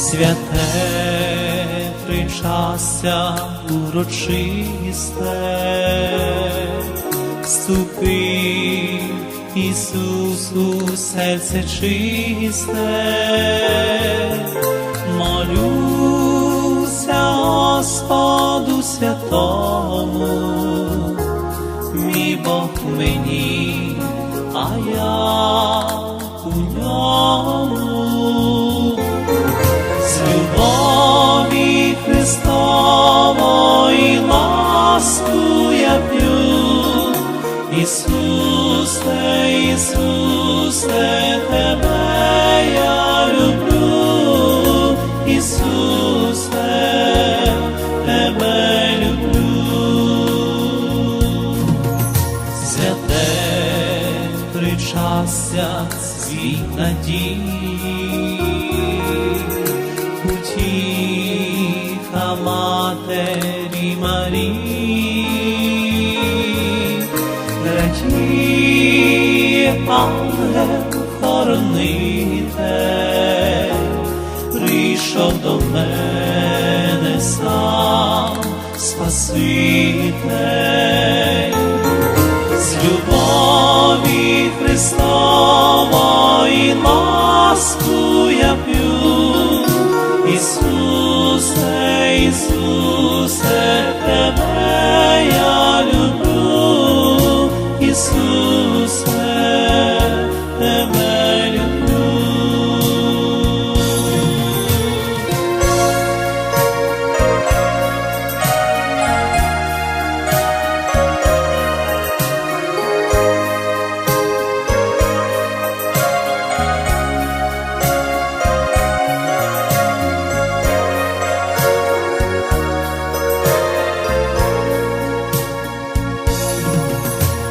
святе причастя урочисте, вступи, Ісус, у серце чисте, молюся Господу святому, мій Бог мені, а я Ісусе, Ісусе, Тебе люблю, Ісусе, Тебе люблю. Святе причастя світ надії, утіха матері Марії, радіє ангел хоронитель, прийшов до мене сам Спаситель. З любові Христової ласку я п'ю, Ісусе, Ісусе,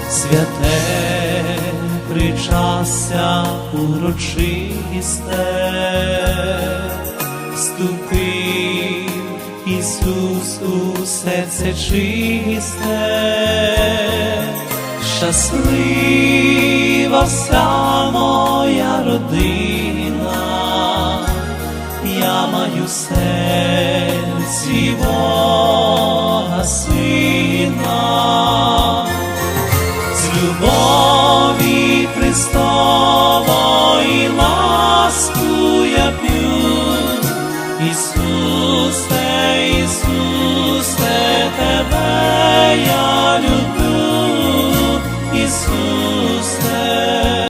святе причастя урочисте, вступив Ісус у серце чисте, щаслива вся моя родина, я маю серці Бога сина Ісусе, Ісусе.